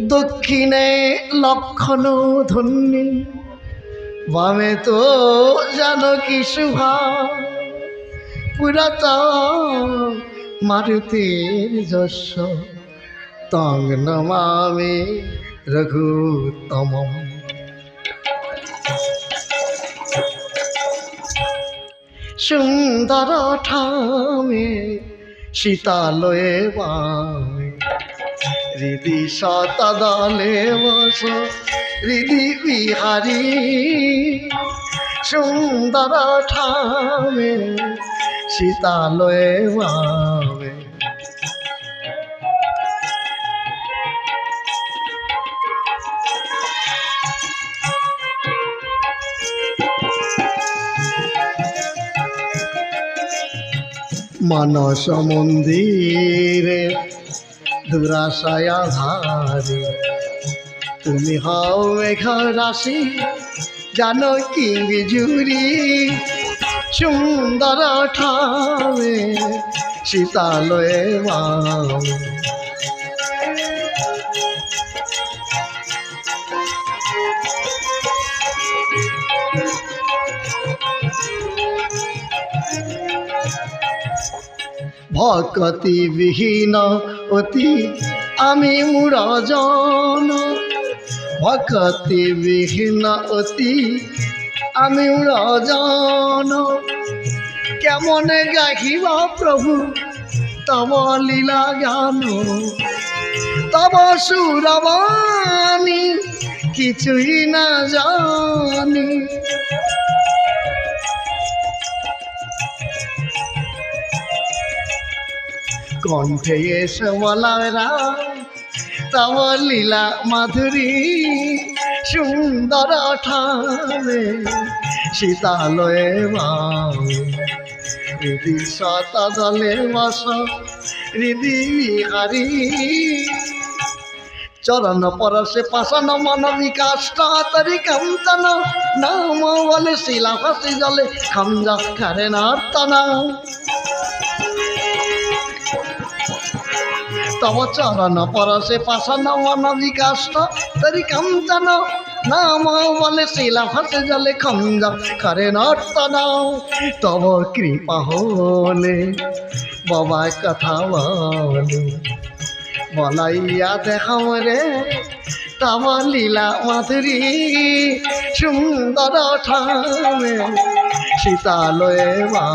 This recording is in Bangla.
দক্ষিণে লক্ষণ ধন্যী। বামে তো জানকী শুভা। পুরাত মারুতির যশ। তং নমামি রঘুতম সুন্দর ঠামে শীতালয়ে বামে হৃদি শতদলে বস হৃদি বিহারী সুন্দর ঠামে শীতালয়ে বামে মানস মন্দিরে দুরাশায়া ধারে তুমি হও মেঘ রাশি জানো কি বিজুরি। সুন্দর ঠামে শীতালয়ে ভকতি বিহীন অতি আমি মুরজন ভকতি বিহীন অতি আমি রজন কেমনে গাহিব প্রভু, তব লীলা জ্ঞান। তব সুরবাণী, কিছুই না জানি। কণ্ঠে এসে বলারা তব লীলা মাধুরী, সুন্দর ঠামে শীতালয়ে মামে হৃদি শত দলে বস, হৃদি হারি চরণ পরশে পাশন মন বিকাশ তরি কঞ্চন, নাম বলে শিলা ফাঁসি জলে খঞ্জা খারে নর্তনা। তব চরণ পরশে পাশন মন বিকাশ তরি কঞ্চন নাম বলে শিলা ফাঁসে জলে খঞ্জা। খারে নর্তনা তব কৃপা হলে বাবা কথা বলে। বলাইয়া দেখাম রে, তব লীলা মাধুরী, সুন্দর ঠামে শীতালয়ে মা